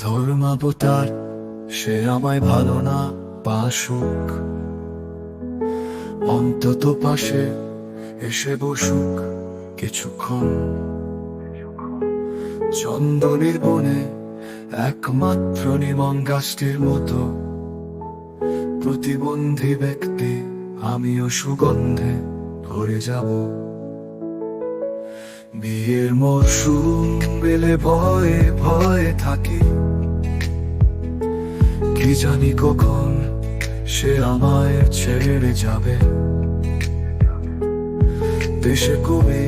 ধর্মাবতার সে আমায় ভালো না বাসুক। অন্তত পাশে এসে বসুক কিছুক্ষণ। চন্দনের বনে একমাত্র নিমন গাছটির মতো। প্রতিবন্ধী ব্যক্তি, আমিও সুগন্ধে ভরে যাব। বিয়ের মরশুম বেলে ভয়ে ভয়ে থাকি। কি জানি কখন সে আমায় ছেড়ে যাবে। দেশে কবি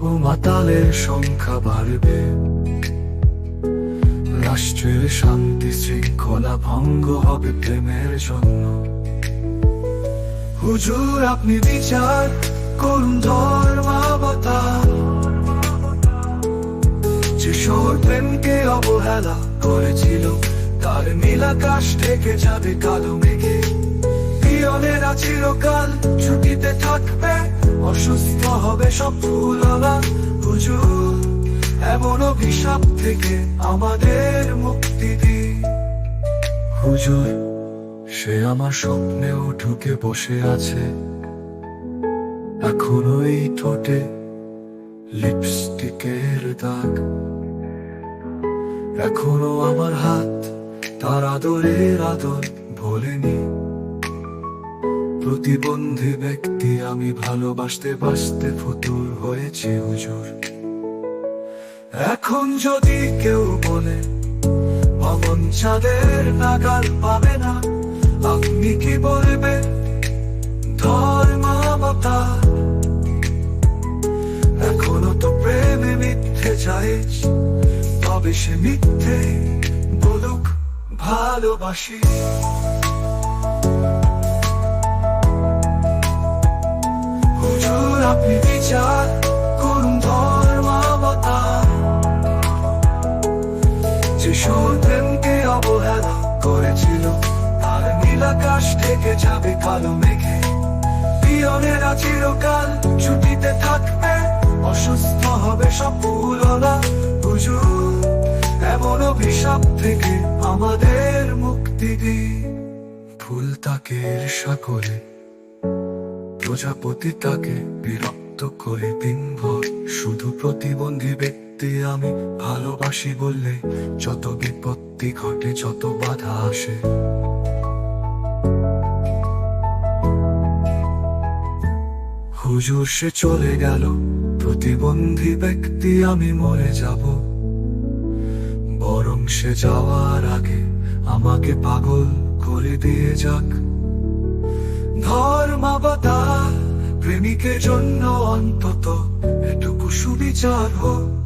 ও মাতালের সংখ্যা বাড়বে। রাষ্ট্রের শান্তি শৃঙ্খলা ভঙ্গ হবে প্রেমের জন্য। হুজুর, আপনি বিচার করুন ধর্মাবতার। যেসব প্রেমকে অবহেলা করেছিল তার নীলাকাশ থেকে যাবে কালো মেঘে। পিয়নেরা চিরকাল ছুটিতে থাকবে, অসুস্থ হবে সব ফুললা হুজুর। এমন অভিশাপ থেকে আমাদের মুক্তি দি হুজুর, সে আমার স্বপ্নেও ঢুকে বসে আছে। এখনও এই ঠোঁটে লিপস্টিকের দাগ। এখনও আমার হাত, তার আদরের আদর ভোলেনি প্রতিবন্ধী ব্যক্তি, আমি ভালোবাসতে বাসতে ফুতুর হয়েছি হুজুর। এখন যদি কেউ বলে, অমন চাঁদের নাগাল পাবে না, আপনি কি বলবে ধর্মাবতার এখনও তো প্রেমে মিথ্যে চাইছ সে মিথ্যে বলুক, ভালোবাসি। আপনি বিচার করুন ধর্মাবতার। প্রেমকে অবহেলা করেছিল, তার নীলাকাশ থেকে যাবে কালো মেঘে। পিয়নেরা চিরকাল ছুটিতে থাকবে অভিশাপ থেকে আমাদের মুক্তি দি ফুল তাকে ঈর্ষা করে প্রজাপতি তাকে বিরক্ত করে দিনভর। শুধু প্রতিবন্ধী ব্যক্তি আমি ভালোবাসি বললে যত বিপত্তি ঘটে, যত বাধা আসে। হুজুর সে চলে গেল, প্রতিবন্ধী ব্যক্তি আমি মরে যাব। বরং সে যাওয়ার আগে আমাকে পাগল করে দিয়ে যাক। ধর্মাবতার প্রেমিকের জন্য অন্তত এটুকু সুবিচার হোক।